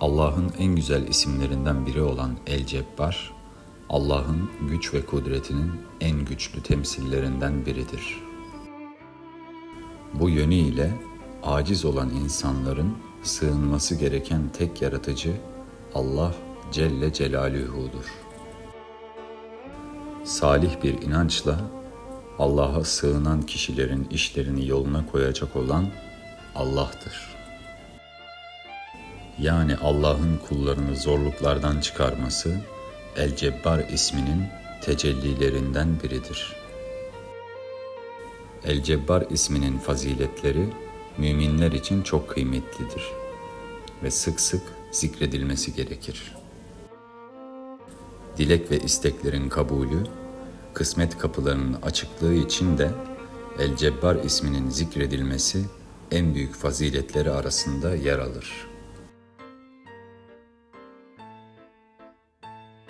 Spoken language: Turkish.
Allah'ın en güzel isimlerinden biri olan El Cebbar, Allah'ın güç ve kudretinin en güçlü temsillerinden biridir. Bu yönüyle aciz olan insanların sığınması gereken tek yaratıcı Allah Celle Celaluhu'dur. Salih bir inançla Allah'a sığınan kişilerin işlerini yoluna koyacak olan Allah'tır. Yani Allah'ın kullarını zorluklardan çıkarması El Cebbar isminin tecellilerinden biridir. El Cebbar isminin faziletleri müminler için çok kıymetlidir ve sık sık zikredilmesi gerekir. Dilek ve isteklerin kabulü, kısmet kapılarının açıklığı için de El Cebbar isminin zikredilmesi en büyük faziletleri arasında yer alır.''